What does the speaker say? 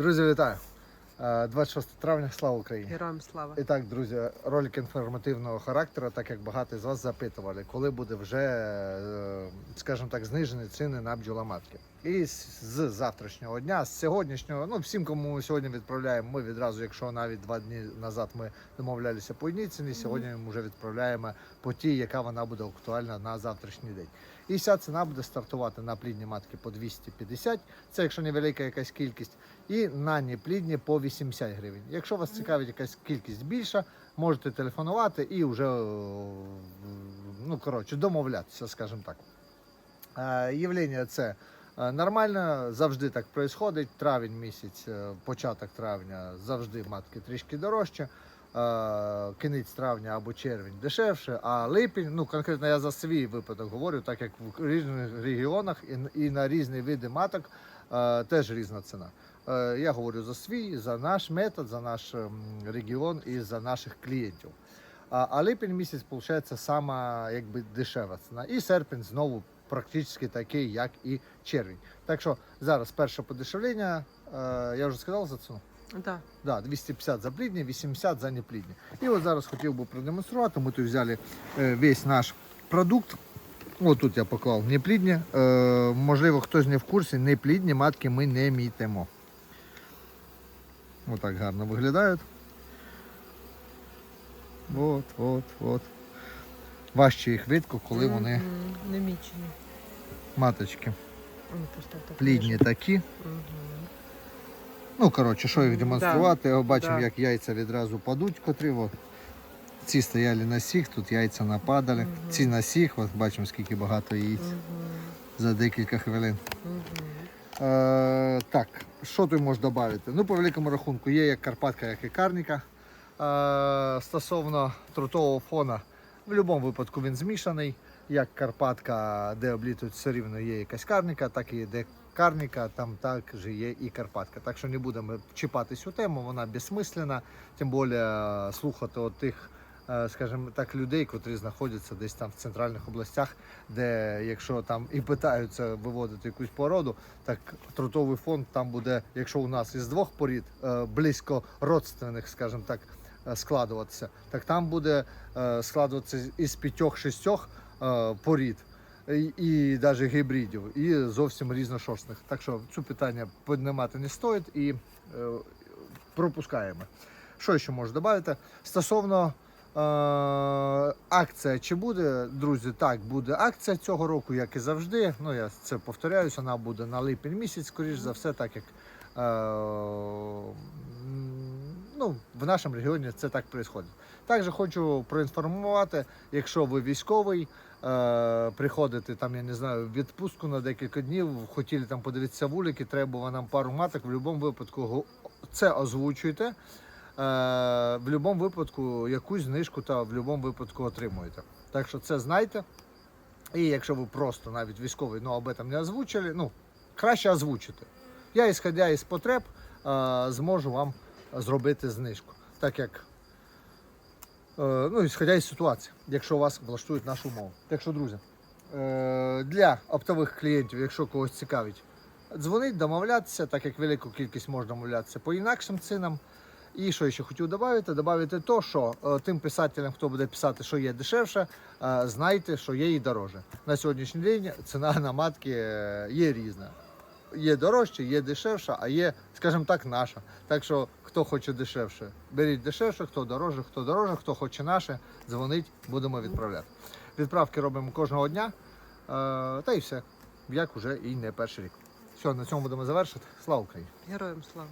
Друзі, вітаю! Е, 26 травня, слава Україні! Героям слава. І так, друзі, ролик інформативного характеру, так як багато з вас запитували, коли буде вже, е, скажімо так, знижені ціни на бджоломатки. І з завтрашнього дня, з сьогоднішнього, ну всім, кому ми сьогодні відправляємо, ми відразу, якщо навіть два дні назад ми домовлялися по одній ціні, сьогодні ми вже відправляємо по тій, яка вона буде актуальна на завтрашній день. І ця ціна буде стартувати на плідні матки по 250, це якщо невелика якась кількість, і на неплідні по 80 гривень. Якщо вас цікавить якась кількість більша, можете телефонувати і вже е, ну, коротше, домовлятися, скажімо так. Е, Явлення це е, нормально, завжди так відбувається. Травень місяць, початок травня завжди матки трішки дорожче. Е, Кінець травня або червень дешевше, а липень, ну конкретно я за свій випадок говорю, так як в різних регіонах і, і на різні види маток е, теж різна ціна. Е, Я говорю за свій, за наш метод, за наш ем, регіон і за наших клієнтів. А, а липень місяць, виходить, сама якби дешева ціна. І серпень знову практично такий, як і червень. Так що зараз перше подешевлення, е, я вже сказав за ціну. Да. Да, 250 за плідні, 80 за неплідні. І от зараз хотів би продемонструвати. Ми тут взяли е, весь наш продукт. От тут я поклав неплідні. Е, можливо, хтось не в курсі, неплідні матки ми не мітимо. Отак гарно виглядають. От, от, от. Важче їх видко, коли вони Не мічені. маточки. Так, так Плідні такі. Ну, коротше, що їх демонструвати, бачимо, да. як яйця відразу падуть, котрі. От. Ці стояли на сіх, тут яйця нападали. Мгм. Ці на сіх, от бачимо, скільки багато яєць Мгм. за декілька хвилин. Мгм. Е, так, що ти можеш додати? Ну, по великому рахунку, є як Карпатка, як і Карніка. Е, стосовно трутового фона, в будь-якому випадку він змішаний. Як Карпатка, де облітують все рівно є якась карніка, так і де карніка, там також є і Карпатка. Так що не будемо чіпати цю тему, вона безсмислена, тим більше слухати от тих, е, скажімо так, людей, котрі знаходяться десь там в центральних областях, де якщо там і питаються виводити якусь породу, так трутовий фонд там буде, якщо у нас із двох порід е, близько родственних, скажімо так, е, складуватися, так там буде е, складуватися із п'ятьох-шістьох е, порід. І, навіть гібридів, і зовсім різношорстних. Так що цю питання піднімати не стоїть і е, пропускаємо. Що ще можу додати? Стосовно е, акція, чи буде, друзі, так, буде акція цього року, як і завжди. Ну, я це повторяюсь, вона буде на липень місяць, скоріш за все, так як е, ну, в нашому регіоні це так відбувається. Також хочу проінформувати, якщо ви військовий, е, приходите там, я не знаю, в відпустку на декілька днів, хотіли там подивитися вулики, треба нам пару маток, в будь-якому випадку це озвучуйте. Е, в будь-якому випадку якусь знижку та в будь-якому випадку отримуєте. Так що це знайте. І якщо ви просто навіть військовий, ну об этом не озвучили, ну краще озвучити. Я, ісходя із потреб, е, зможу вам зробити знижку. Так як, е, ну, ісходя із ситуації, якщо вас влаштують нашу умову. Так що, друзі, е, для оптових клієнтів, якщо когось цікавить, дзвонить, домовлятися, так як велику кількість можна домовлятися по інакшим цінам. І що я ще хотів додати? Додати то, що е, тим писателям, хто буде писати, що є дешевше, знайте, що є і дороже. На сьогоднішній день ціна на матки є різна. Є дорожче, є дешевша, а є, скажімо так, наша. Так що хто хоче дешевше, беріть дешевше, хто дороже, хто дороже, хто хоче наше, дзвонить, будемо відправляти. Відправки робимо кожного дня. е, Та і все. Як уже і не перший рік. Все, на цьому будемо завершити. Слава Україні! Героям слава.